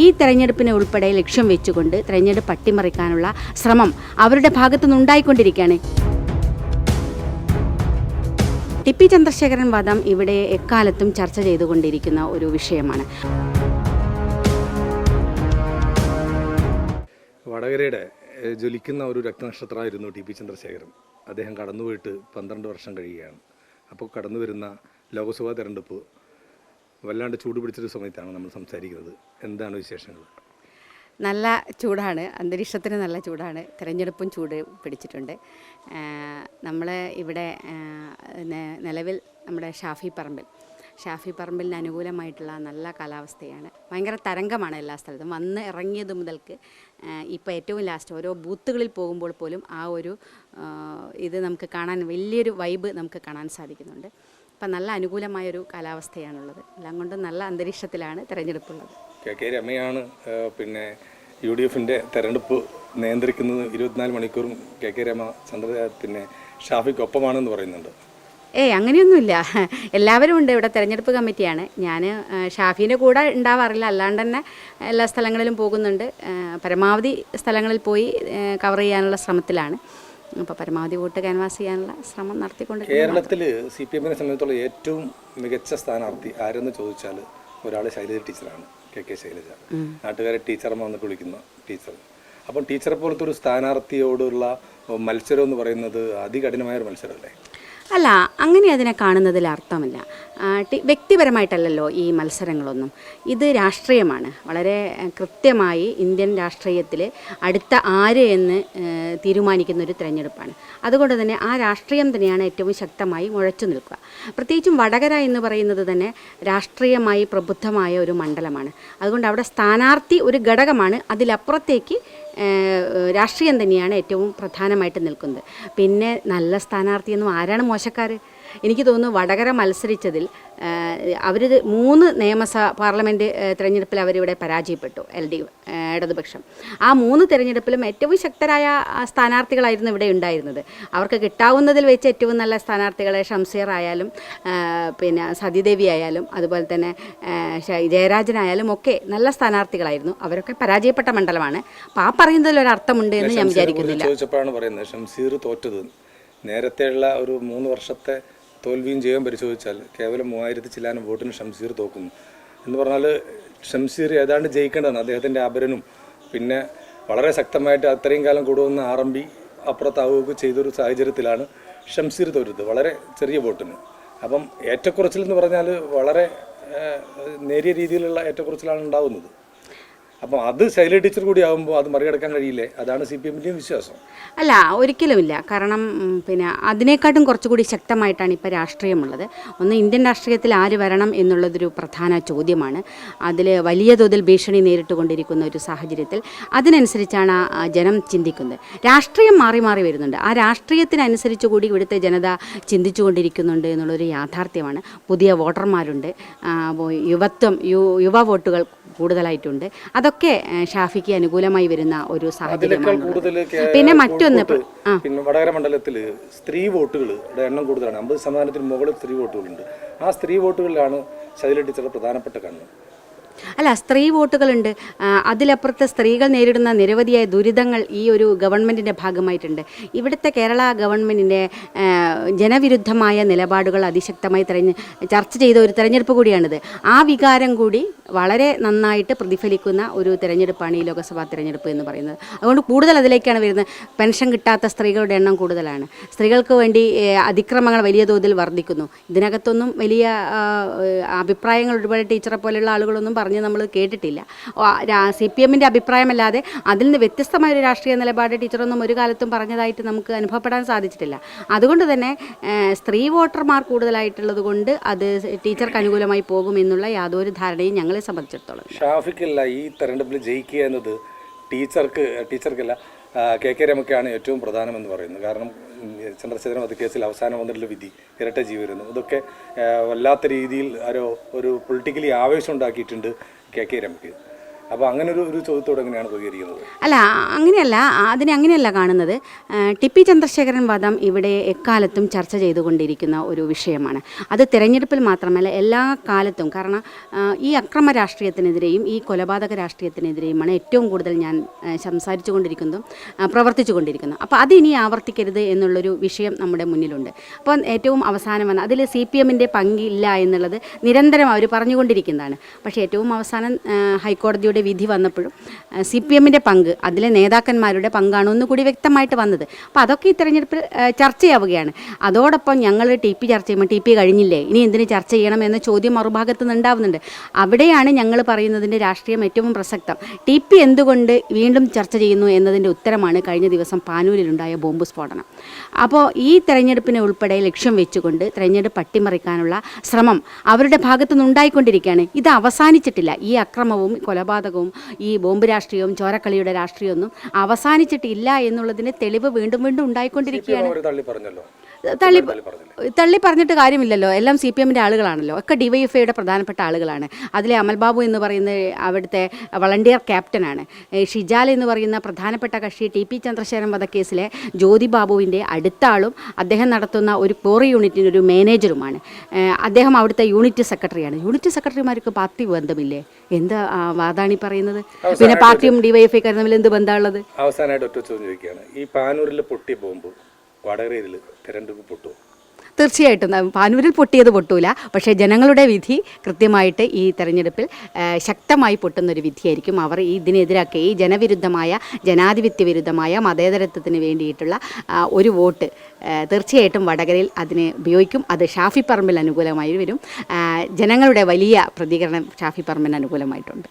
ഈ തെരഞ്ഞെടുപ്പിനെ ഉൾപ്പെടെ ലക്ഷ്യം വെച്ചുകൊണ്ട് തെരഞ്ഞെടുപ്പ് അട്ടിമറിക്കാനുള്ള ശ്രമം അവരുടെ ഭാഗത്തു നിന്നുണ്ടായിക്കൊണ്ടിരിക്കുകയാണ് ടി പി ചന്ദ്രശേഖരൻ വാദം ഇവിടെ എക്കാലത്തും ചർച്ച ചെയ്തുകൊണ്ടിരിക്കുന്ന ഒരു വിഷയമാണ്. വടകരയുടെ ജ്വലിക്കുന്ന ഒരു രക്തനക്ഷത്രമായിരുന്നു ടി പി ചന്ദ്രശേഖരൻ. അദ്ദേഹം കടന്നുപോയിട്ട് പന്ത്രണ്ട് വർഷം കഴിയുകയാണ്. അപ്പോൾ കടന്നു വരുന്ന ലോക്സഭാ തെരഞ്ഞെടുപ്പ് വല്ലാണ്ട് ചൂട് പിടിച്ചൊരു സമയത്താണ് നമ്മൾ സംസാരിക്കുന്നത്. എന്താണ് വിശേഷങ്ങൾ? നല്ല ചൂടാണ്. അന്തരീക്ഷത്തിന് നല്ല ചൂടാണ്. തിരഞ്ഞെടുപ്പും ചൂട് പിടിച്ചിട്ടുണ്ട്. നമ്മൾ ഇവിടെ നിലവിൽ നമ്മുടെ ഷാഫി പറമ്പിൽ. ഷാഫി പറമ്പിലിന് അനുകൂലമായിട്ടുള്ള നല്ല കാലാവസ്ഥയാണ്. ഭയങ്കര തരംഗമാണ് എല്ലാ സ്ഥലത്തും. വന്ന് ഇറങ്ങിയത് മുതൽക്ക് ഇപ്പോൾ ഏറ്റവും ലാസ്റ്റ് ഓരോ ബൂത്തുകളിൽ പോകുമ്പോൾ പോലും ആ ഒരു ഇത് നമുക്ക് കാണാൻ വലിയൊരു വൈബ് നമുക്ക് കാണാൻ സാധിക്കുന്നുണ്ട്. അപ്പം നല്ല അനുകൂലമായൊരു കാലാവസ്ഥയാണുള്ളത്. എല്ലാം കൊണ്ടും നല്ല അന്തരീക്ഷത്തിലാണ് തിരഞ്ഞെടുപ്പുള്ളത്. കെ കെ രമയാണ് പിന്നെ യു ഡി എഫിന്റെ തെരഞ്ഞെടുപ്പ് നിയന്ത്രിക്കുന്നത് ഇരുപത്തിനാല് മണിക്കൂറും കെ കെ രമ ചന്ദ്ര പിന്നെ ഷാഫിക്കൊപ്പമാണെന്ന് പറയുന്നുണ്ട്. ഏയ് അങ്ങനെയൊന്നുമില്ല. എല്ലാവരും ഉണ്ട്. ഇവിടെ തെരഞ്ഞെടുപ്പ് കമ്മിറ്റിയാണ്. ഞാൻ ഷാഫീന്റെ കൂടെ ഉണ്ടാവാറില്ല. അല്ലാണ്ട് തന്നെ എല്ലാ സ്ഥലങ്ങളിലും പോകുന്നുണ്ട്. പരമാവധി സ്ഥലങ്ങളിൽ പോയി കവർ ചെയ്യാനുള്ള ശ്രമത്തിലാണ്. അപ്പോൾ പരമാവധി വോട്ട് ക്യാൻവാസ് ചെയ്യാനുള്ള ശ്രമം നടത്തിക്കൊണ്ട് കേരളത്തിൽ സി പി എമ്മിനെ സംബന്ധിച്ചുള്ള ഏറ്റവും മികച്ച സ്ഥാനാർത്ഥി ആരെന്ന് ചോദിച്ചാൽ ഒരാൾ ശൈലജ ടീച്ചറാണ് കെ കെ ശൈലജ. നാട്ടുകാരെ ടീച്ചർമാർ വന്നിട്ട് വിളിക്കുന്ന ടീച്ചർ. അപ്പം ടീച്ചറെ പോലത്തെ ഒരു സ്ഥാനാർത്ഥിയോടുള്ള മത്സരം എന്ന് പറയുന്നത് അതികഠിനമായ ഒരു മത്സരമല്ലേ? അല്ല അങ്ങനെ അതിനെ കാണുന്നതിൽ അർത്ഥമില്ല. വ്യക്തിപരമായിട്ടല്ലല്ലോ ഈ മത്സരങ്ങളൊന്നും. ഇത് രാഷ്ട്രീയമാണ്. വളരെ കൃത്യമായി ഇന്ത്യൻ രാഷ്ട്രീയത്തിൽ അടുത്ത ആര് എന്ന് തീരുമാനിക്കുന്ന ഒരു തിരഞ്ഞെടുപ്പാണ്. അതുകൊണ്ട് തന്നെ ആ രാഷ്ട്രീയം തന്നെയാണ് ഏറ്റവും ശക്തമായി മുഴച്ചു നിൽക്കുക. പ്രത്യേകിച്ചും വടകര എന്ന് പറയുന്നത് തന്നെ രാഷ്ട്രീയമായി പ്രബുദ്ധമായ ഒരു മണ്ഡലമാണ്. അതുകൊണ്ട് അവിടെ സ്ഥാനാർത്ഥി ഒരു ഘടകമാണ്. അതിലപ്പുറത്തേക്ക് രാഷ്ട്രീയം തന്നെയാണ് ഏറ്റവും പ്രധാനമായിട്ട് നിൽക്കുന്നത്. പിന്നെ നല്ല സ്ഥാനാർത്ഥിയൊന്നും ആരാണ് മോശക്കാർ എനിക്ക് തോന്നുന്നു വടകര മത്സരിച്ചതിൽ അവർ മൂന്ന് നിയമസഭ പാർലമെന്റ് തിരഞ്ഞെടുപ്പിൽ അവരിവിടെ പരാജയപ്പെട്ടു എൽ ഡി ഇടതുപക്ഷം. ആ മൂന്ന് തിരഞ്ഞെടുപ്പിലും ഏറ്റവും ശക്തരായ സ്ഥാനാർത്ഥികളായിരുന്നു ഇവിടെ ഉണ്ടായിരുന്നത്. അവർക്ക് കിട്ടാവുന്നതിൽ വെച്ച് ഏറ്റവും നല്ല സ്ഥാനാർത്ഥികളെ ഷംസീർ ആയാലും പിന്നെ സതിദേവി ആയാലും അതുപോലെ തന്നെ ജയരാജനായാലും ഒക്കെ നല്ല സ്ഥാനാർത്ഥികളായിരുന്നു. അവരൊക്കെ പരാജയപ്പെട്ട മണ്ഡലമാണ്. അപ്പോൾ ആ പറയുന്നതിൽ ഒരു അർത്ഥമുണ്ട് എന്ന് ഞാൻ വിചാരിക്കുന്നില്ല. ഷംസീർ തോറ്റത്. നേരത്തെയുള്ള ഒരു മൂന്ന് വർഷത്തെ തോൽവിയും ജയവും പരിശോധിച്ചാൽ കേവലം മൂവായിരത്തി ചില്ലാനും വോട്ടിന് ഷംസീർ തോക്കുന്നു. എന്ന് പറഞ്ഞാൽ ഷംസീർ ഏതാണ്ട് ജയിക്കേണ്ടതാണ് അദ്ദേഹത്തിന്റെ അപരനും. പിന്നെ വളരെ ശക്തമായിട്ട് അത്രയും കാലം കൂടുവന്ന ആർ എം ബി അപ്പുറത്താവുകയൊക്കെ ചെയ്തൊരു സാഹചര്യത്തിലാണ് ഷംസീർ തോറ്റത് വളരെ ചെറിയ വോട്ടിന്. അപ്പം ഏറ്റക്കുറച്ചിൽ എന്ന് പറഞ്ഞാൽ വളരെ നേരിയ രീതിയിലുള്ള ഏറ്റക്കുറച്ചിലാണ് ഉണ്ടാവുന്നത്. അപ്പം അത് ശൈല ടീച്ചർ കൂടി ആകുമ്പോൾ അത് മറികടക്കാൻ കഴിയില്ലേ? അതാണ് സി പി എമ്മിന്റെയും വിശ്വാസം. അല്ല ഒരിക്കലുമില്ല. കാരണം പിന്നെ അതിനേക്കാട്ടും കുറച്ചുകൂടി ശക്തമായിട്ടാണ് ഇപ്പോൾ രാഷ്ട്രീയമുള്ളത്. ഒന്ന് ഇന്ത്യൻ രാഷ്ട്രീയത്തിൽ ആര് വരണം എന്നുള്ളതൊരു പ്രധാന ചോദ്യമാണ്. അതിൽ വലിയ തോതിൽ ഭീഷണി നേരിട്ടുകൊണ്ടിരിക്കുന്ന ഒരു സാഹചര്യത്തിൽ അതിനനുസരിച്ചാണ് ജനം ചിന്തിക്കുന്നത്. രാഷ്ട്രീയം മാറി മാറി വരുന്നുണ്ട്. ആ രാഷ്ട്രീയത്തിനനുസരിച്ച് കൂടി ഇവിടുത്തെ ജനത ചിന്തിച്ചുകൊണ്ടിരിക്കുന്നുണ്ട് എന്നുള്ളൊരു യാഥാർത്ഥ്യമാണ്. പുതിയ വോട്ടർമാരുണ്ട്. യുവത്വം യുവ വോട്ടുകൾ കൂടുതലായിട്ടുണ്ട്. അതൊക്കെ ഷാഫിക്ക് അനുകൂലമായി വരുന്ന ഒരു സാഹചര്യം സാഹചര്യമാണ് പിന്നെ മറ്റൊന്ന് പിന്നെ വടകര മണ്ഡലത്തിൽ സ്ത്രീ വോട്ടുകളുടെ എണ്ണം കൂടുതലാണ്. അമ്പത് ശതമാനത്തിന് മുകളിൽ സ്ത്രീ വോട്ടുകളുണ്ട്. ആ സ്ത്രീ വോട്ടുകളിലാണ് ശൈല ടീച്ചറുടെ പ്രധാനപ്പെട്ട കണ്ണ്. അല്ല സ്ത്രീ വോട്ടുകളുണ്ട്. അതിലപ്പുറത്തെ സ്ത്രീകൾ നേരിടുന്ന നിരവധിയായ ദുരിതങ്ങൾ ഈ ഒരു ഗവൺമെന്റിന്റെ ഭാഗമായിട്ടുണ്ട്. ഇവിടുത്തെ കേരള ഗവൺമെന്റിന്റെ ജനവിരുദ്ധമായ നിലപാടുകൾ അതിശക്തമായി തെരഞ്ഞ് ചർച്ച ചെയ്ത ഒരു തെരഞ്ഞെടുപ്പ് കൂടിയാണിത്. ആ വികാരം കൂടി വളരെ നന്നായിട്ട് പ്രതിഫലിക്കുന്ന ഒരു തെരഞ്ഞെടുപ്പാണ് ഈ ലോക്സഭാ തെരഞ്ഞെടുപ്പ് എന്ന് പറയുന്നത്. അതുകൊണ്ട് കൂടുതൽ അതിലേക്കാണ് വരുന്നത്. പെൻഷൻ കിട്ടാത്ത സ്ത്രീകളുടെ എണ്ണം കൂടുതലാണ്. സ്ത്രീകൾക്ക് വേണ്ടി അതിക്രമങ്ങൾ വലിയ തോതിൽ വർദ്ധിക്കുന്നു. ഇതിനകത്തൊന്നും വലിയ അഭിപ്രായങ്ങൾ ഒരുപാട് ടീച്ചറെ പോലെയുള്ള ആളുകളൊന്നും പറഞ്ഞ് നമ്മൾ കേട്ടിട്ടില്ല സി പി എമ്മിന്റെ അഭിപ്രായമല്ലാതെ അതിൽ നിന്ന് വ്യത്യസ്തമായ ഒരു രാഷ്ട്രീയ നിലപാട് ടീച്ചറൊന്നും ഒരു കാലത്തും പറഞ്ഞതായിട്ട് നമുക്ക് അനുഭവപ്പെടാൻ സാധിച്ചിട്ടില്ല അതുകൊണ്ട് തന്നെ സ്ത്രീ വോട്ടർമാർ കൂടുതലായിട്ടുള്ളത് കൊണ്ട് അത് ടീച്ചർക്ക് അനുകൂലമായി പോകും എന്നുള്ള യാതൊരു ധാരണയും ഞങ്ങളെ സംബന്ധിച്ചിടത്തോളം. ഷാഫിക്കല്ല ഈ തെരഞ്ഞെടുപ്പിൽ ജയിക്കുക എന്നത് ടീച്ചർക്ക് ടീച്ചർക്കല്ല കെ കെ രമയ്ക്കാണ് ഏറ്റവും പ്രധാനമെന്ന് പറയുന്നത്. കാരണം ചന്ദ്രശേഖരൻ വധക്കേസിൽ അവസാനം വന്നിട്ടുള്ള വിധി ഇരട്ട ജീവരുന്നു ഇതൊക്കെ വല്ലാത്ത രീതിയിൽ ഒരു ഒരു പൊളിറ്റിക്കലി ആവേശം ഉണ്ടാക്കിയിട്ടുണ്ട് കെ കെ രമയ്ക്ക്. അപ്പോൾ അങ്ങനെ ഒരു ഒരു ചോദ്യത്തോട് എങ്ങനെയാണ് പ്രതികരിക്കുന്നത്? അല്ല അങ്ങനെയല്ല അതിനെ അങ്ങനെയല്ല കാണുന്നത്. ടി ചന്ദ്രശേഖരൻ വധം ഇവിടെ എക്കാലത്തും ചർച്ച ചെയ്തുകൊണ്ടിരിക്കുന്ന ഒരു വിഷയമാണ്. അത് തിരഞ്ഞെടുപ്പിൽ മാത്രമല്ല എല്ലാ കാലത്തും. കാരണം ഈ അക്രമ രാഷ്ട്രീയത്തിനെതിരെയും ഈ കൊലപാതക രാഷ്ട്രീയത്തിനെതിരെയുമാണ് ഏറ്റവും കൂടുതൽ ഞാൻ സംസാരിച്ചു കൊണ്ടിരിക്കുന്നതും പ്രവർത്തിച്ചു കൊണ്ടിരിക്കുന്നതും അപ്പോൾ അത് ഇനി ആവർത്തിക്കരുത് എന്നുള്ളൊരു വിഷയം നമ്മുടെ മുന്നിലുണ്ട്. അപ്പോൾ ഏറ്റവും അവസാനം വന്ന അതിൽ സി പി എമ്മിന്റെ പങ്കില്ല എന്നുള്ളത് നിരന്തരം അവർ പറഞ്ഞുകൊണ്ടിരിക്കുന്നതാണ്. പക്ഷേ ഏറ്റവും അവസാനം ആ, ഹൈക്കോടതിയുടെ വിധി വന്നപ്പോഴും സി പി എമ്മിന്റെ പങ്ക് അതിലെ നേതാക്കന്മാരുടെ പങ്കാണ് ഒന്നുകൂടി വ്യക്തമായിട്ട് വന്നത്. അപ്പോൾ അതൊക്കെ ഈ തെരഞ്ഞെടുപ്പിൽ ചർച്ചയാവുകയാണ്. അതോടൊപ്പം ഞങ്ങൾ ടി പി ചർച്ച ചെയ്യുമ്പോൾ ടി പി കഴിഞ്ഞില്ലേ? ഇനി എന്തിന് ചർച്ച ചെയ്യണം എന്ന ചോദ്യം മറുഭാഗത്ത് നിന്ന് ഉണ്ടാവുന്നുണ്ട്. അവിടെയാണ് ഞങ്ങൾ പറയുന്നതിന്റെ രാഷ്ട്രീയം ഏറ്റവും പ്രസക്തം. ടി പി എന്തുകൊണ്ട് വീണ്ടും ചർച്ച ചെയ്യുന്നു എന്നതിന്റെ ഉത്തരമാണ് കഴിഞ്ഞ ദിവസം പാനൂരിലുണ്ടായ ബോംബ് സ്ഫോടനം. അപ്പോൾ ഈ തെരഞ്ഞെടുപ്പിനെ ഉൾപ്പെടെ ലക്ഷ്യം വെച്ചുകൊണ്ട് തെരഞ്ഞെടുപ്പ് അട്ടിമറിക്കാനുള്ള ശ്രമം അവരുടെ ഭാഗത്തു നിന്നുണ്ടായിക്കൊണ്ടിരിക്കുകയാണ് ഇത് അവസാനിച്ചിട്ടില്ല. ഈ അക്രമവും കൊലപാതകവും ഈ ബോംബ് രാഷ്ട്രീയവും ചോരക്കളിയുടെ രാഷ്ട്രീയമൊന്നും അവസാനിച്ചിട്ടില്ല എന്നുള്ളതിന് തെളിവ് വീണ്ടും വീണ്ടും ഉണ്ടായിക്കൊണ്ടിരിക്കുകയാണ്. തള്ളി തള്ളി പറഞ്ഞിട്ട് കാര്യമില്ലല്ലോ. എല്ലാം സി പി എമ്മിന്റെ ആളുകളാണല്ലോ. ഒക്കെ ഡിവൈഎഫ്ഐയുടെ പ്രധാനപ്പെട്ട ആളുകളാണ്. അതിലെ അമൽബാബു എന്ന് പറയുന്ന അവിടുത്തെ വളണ്ടിയർ ക്യാപ്റ്റനാണ് ഷിജാൽ എന്ന് പറയുന്ന പ്രധാനപ്പെട്ട കക്ഷി ടി പി ചന്ദ്രശേഖരൻ വധക്കേസിലെ ജ്യോതി ബാബുവിന്റെ അടുത്ത ആളും അദ്ദേഹം നടത്തുന്ന ഒരു കോറി യൂണിറ്റിന്റെ ഒരു മാനേജറുമാണ്. അദ്ദേഹം അവിടുത്തെ യൂണിറ്റ് സെക്രട്ടറിയാണ്. യൂണിറ്റ് സെക്രട്ടറിമാർക്ക് പാർട്ടി ബന്ധമില്ലേ? എന്താ വാദാണി പറയുന്നത്? പിന്നെ പാർട്ടിയും ഡിവൈഎഫ്ഐക്കാരും തമ്മിൽ എന്ത് ബന്ധമുള്ളത്? അവസാനമായിട്ട് ഒറ്റ ചോദ്യം ചോദിക്കുകയാണ്. ഈ പാനൂരിൽ പൊട്ടിയ ബോംബ് വടകരയിൽ തെരഞ്ഞെടുപ്പ് പൊട്ടുമോ തീർച്ചയായിട്ടും. പാനൂരിൽ പൊട്ടിയത് പൊട്ടൂല. പക്ഷേ ജനങ്ങളുടെ വിധി കൃത്യമായിട്ട് ഈ തെരഞ്ഞെടുപ്പിൽ ശക്തമായി പൊട്ടുന്നൊരു വിധിയായിരിക്കും അവർ ഇതിനെതിരാക്കി. ഈ ജനവിരുദ്ധമായ ജനാധിപത്യ വിരുദ്ധമായ മതേതരത്വത്തിന് വേണ്ടിയിട്ടുള്ള ഒരു വോട്ട് തീർച്ചയായിട്ടും വടകരയിൽ അതിനെ ഉപയോഗിക്കും. അത് ഷാഫി പറമ്പിൽ അനുകൂലമായി വരും. ജനങ്ങളുടെ വലിയ പ്രതികരണം ഷാഫി പറമ്പിന് അനുകൂലമായിട്ടുണ്ട്.